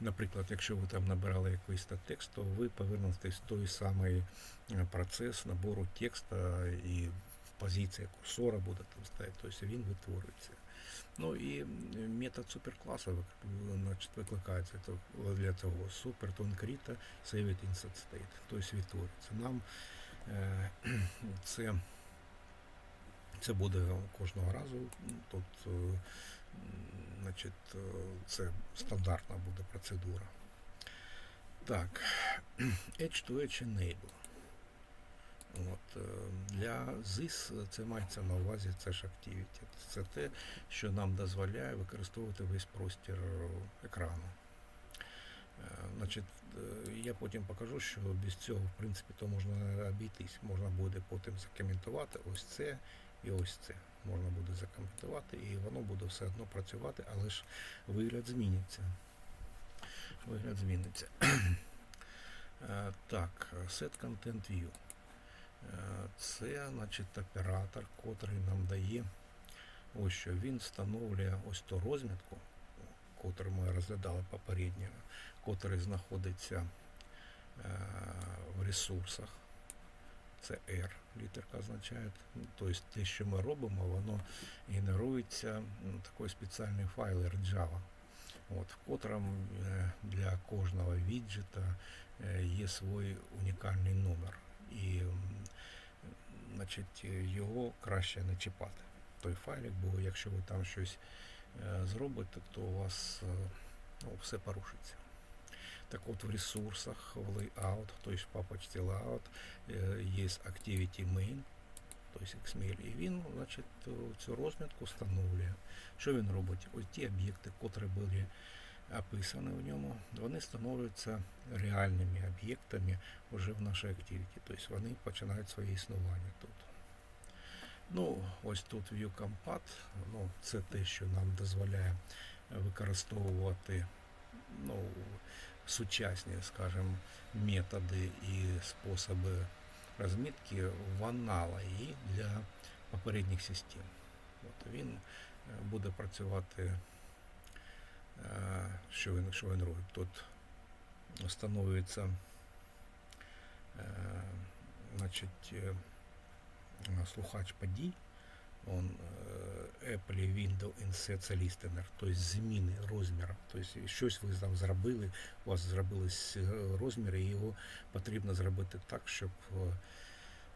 наприклад, якщо ви там набирали якийсь текст, то ви повернетесь в той самий е, процес набору текста і позиція курсора буде там стояти, тобто він витворюється. Ну і метод суперкласу вик- значить, викликається для цього супер тонкріта save it insert state, тобто відтворюється. Нам е, це, це буде кожного разу. Е, м, значить, е, це стандартна буде процедура. Так, Edge-to-Edge Enable. От, е, для ZIS це мається на увазі це ж Activity. Це те, що нам дозволяє використовувати весь простір екрану. Е, Значить, я потім покажу, що без цього, в принципі, то можна обійтись. Можна буде потім закоментувати ось це і ось це. Можна буде закоментувати, і воно буде все одно працювати, але ж вигляд зміниться. Вигляд зміниться. Е, Так, Set Content View. Е, Це, значить, оператор, котрий нам дає ось що він встановлює ось ту розмітку, котру ми розглядали попередньо, котрий знаходиться е, в ресурсах. Це R літерка означає. Тобто те, що ми робимо, воно генерується м, такий спеціальний файлер Java, от, в котрому е, для кожного віджита е, є свій унікальний номер. І значить, його краще не чіпати. Той файлик, бо якщо ви там щось е, зробите, то у вас ну, все порушиться. Так от в ресурсах, в layout, тобто в папочці layout, е, є activity main, тобто XML, і він значить, е, цю розмітку встановлює. Що він робить? Ось ті об'єкти, котрі були описані в ньому, вони становляться реальними об'єктами вже в нашій activity. Тобто вони починають своє існування тут. Ну, ось тут ViewCompat, ну, це те, що нам дозволяє використовувати ну, сучасні, скажімо, методи і способи розмітки в аналогі для попередніх систем. От він е, буде працювати, е, що він, що він робить. Тут встановлюється е, значить, слухач подій, он е, Apple Window Inset це listener, тобто зміни розміру. Тобто щось ви там зробили, у вас зробились е, розміри, і його потрібно зробити так, щоб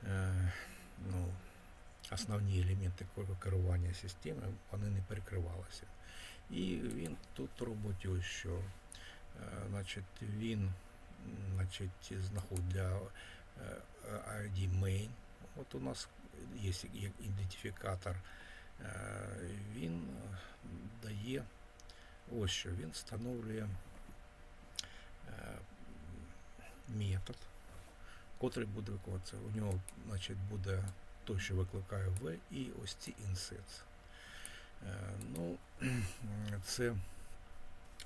е, ну, основні елементи керування системи вони не перекривалися. І він тут робить ось що. Е, Значить, він значить, знаходить для е, ID main. От у нас є як ідентифікатор. Е, Він е, дає ось що він встановлює е, метод, котрий буде виконуватися. У нього значить, буде той, що викликає V, і ось ці insets. Е, Ну, це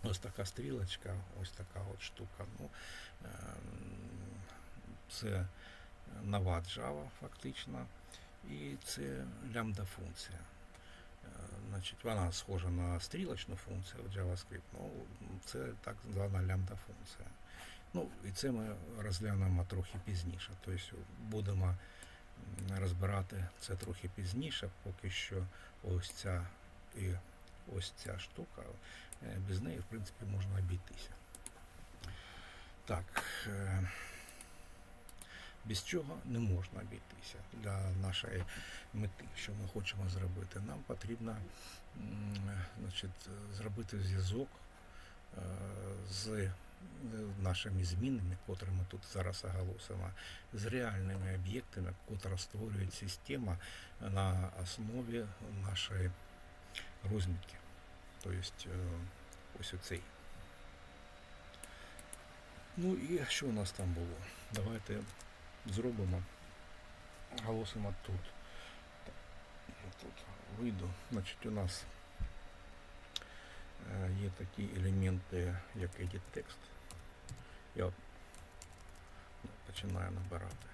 ось така стрілочка, ось така от штука. Ну, е, це нова Java фактично, І це лямбда функція. Е, Значить, вона схожа на стрілочну функцію в JavaScript, ну це так звана лямбда функція. Ну, і це ми розглянемо трохи пізніше. Тобто будемо розбирати це трохи пізніше, поки що ось ця і ось ця штука, е, без неї, в принципі, можна обійтися. Так. Без чого не можна обійтися для нашої мети, що ми хочемо зробити. Нам потрібно значить, зробити зв'язок е, з е, нашими змінами, котрі ми тут зараз оголосимо, з реальними об'єктами, котрі створює система на основі нашої розмітки. Тобто е, ось оцей. Ну і що у нас там було? Давайте зробимо. Голосимо тут. Так, Тут вийду. Значить, у нас е, є такі елементи, як edit текст. Я починаю набирати.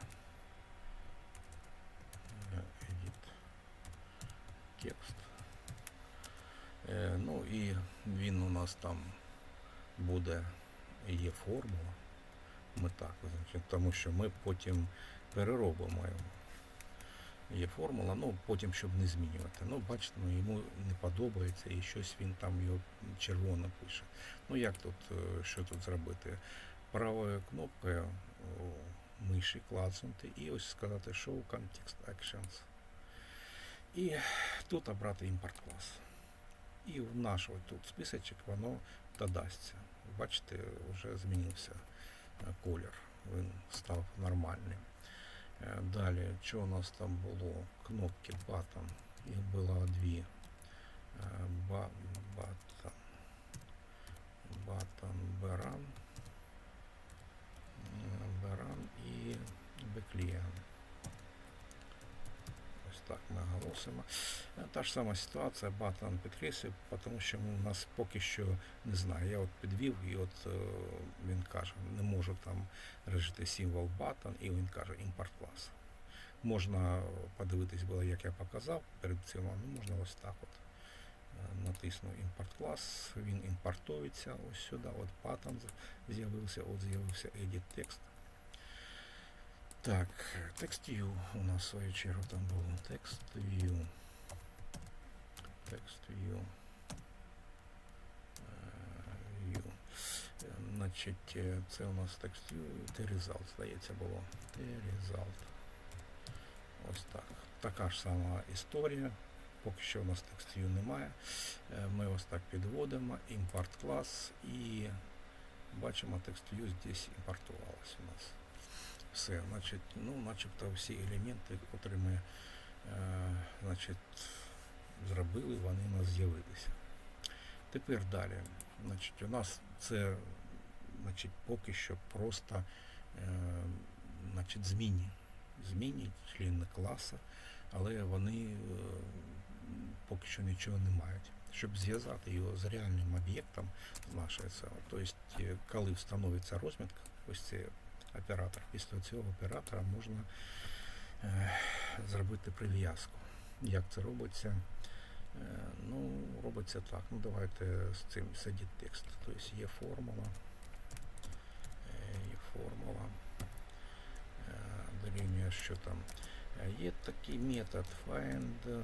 Е, Edit текст. Е, Ну і він у нас там буде є формула. Ми так, значить, тому що ми потім переробимо його. Є формула, ну потім, щоб не змінювати. Ну, бачите, ну, йому не подобається і щось він там його червоно пише. Ну як тут, е, що тут зробити? Правою кнопкою миші клацнути і ось сказати Show Context Actions. І тут обрати імпорт клас. І в наш тут списочок воно додасться. Бачите, вже змінився колір. Він став нормальним. Е, Далі, що у нас там було? Кнопки button. Їх було дві. Е, Ба, button. Button Беран. Беран і Бекліан. Так ми оголосимо. Е, Та ж сама ситуація, батон підкреслює, тому що ну, у нас поки що не знаю. Я от підвів і от е, він каже, не можу там режити символ батон, і він каже імпорт клас. Можна подивитись було, як я показав перед цим, ну можна ось так от. Е, Натисну імпорт клас, він імпортується ось сюди, от паттерн з'явився, от з'явився edit текст. Так, текст view у нас в свою чергу там було. Текст view. Текст view. Значить, е, це у нас текст view, це result, здається, було. Це result. Ось так. Така ж сама історія. Поки що у нас текст view немає. Е, Ми ось так підводимо, імпорт клас і бачимо текст view здесь імпортувалось у нас. Все, значить, ну, начебто всі елементи, котрі ми е, значить, зробили, вони у нас з'явилися. Тепер далі. Значить, у нас це значить, поки що просто е, значить, змінні. Змінні члени класу, але вони е, поки що нічого не мають. Щоб зв'язати його з реальним об'єктом тобто, коли встановиться розмітка, ось цей оператор. Після цього оператора можна е, зробити прив'язку. Як це робиться? Е, ну, робиться так. Ну, давайте з цим сидіть текст. Тобто є формула. Е, є формула. Дорівнює, що там. Є такий метод find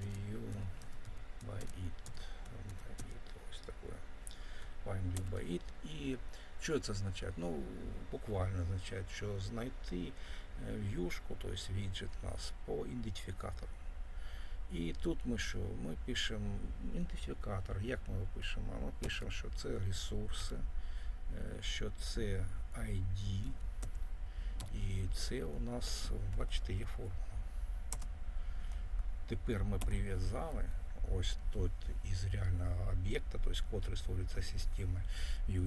view by it. By it. Ось таке. Find view by it. І що це означає? Ну, буквально означає, що знайти е, в'юшку, тобто віджит нас по ідентифікатору. І тут ми що? Ми пишемо ідентифікатор. Як ми його пишемо? Ми пишемо, що це ресурси, е, що це ID, і це у нас, бачите, є формула. Тепер ми прив'язали ось тут із реального об'єкта, тобто котрий створюється системою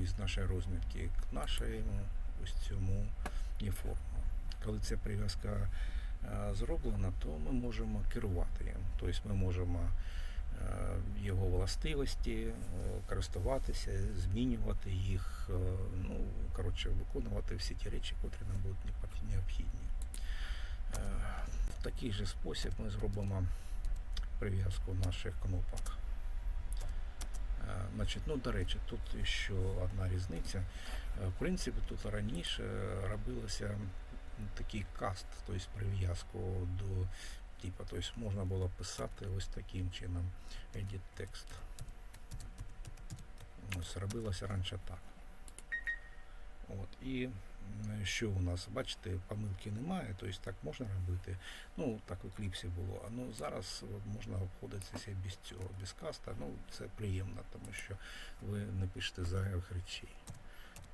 із нашої розмітки к нашому ось цьому є формула. Коли ця прив'язка е, зроблена, то ми можемо керувати їм. Тобто ми можемо е, його властивості, е, користуватися, змінювати їх, ну, коротше, виконувати всі ті речі, котрі нам будуть необхідні. В такий же спосіб ми зробимо прив'язку наших кнопок. Е, Значить, ну, до речі, тут ще одна різниця. Е, В принципі, тут раніше робилося такий каст, тобто прив'язку до типу, тобто можна було писати ось таким чином edit текст. Ось робилося раніше так. От, і що у нас, бачите, помилки немає, тобто так можна робити. Ну, так в екліпсі було. Ну зараз можна обходитися без цього, без каста. Ну, це приємно, тому що ви не пишете зайвих речей.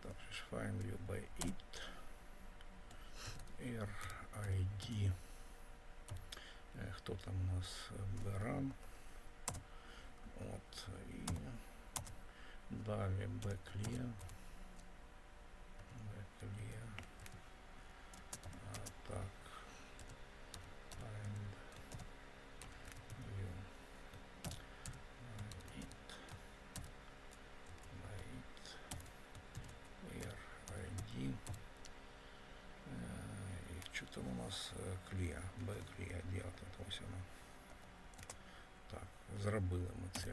Так, же find view by it. RID. Е, Хто там у нас? Беран. От. І далі беклія. Беклія. А, так. Find view. By it. By it. RID. Е, І що там у нас е, клія? Б клія, де от ось воно. Так, зробили ми ці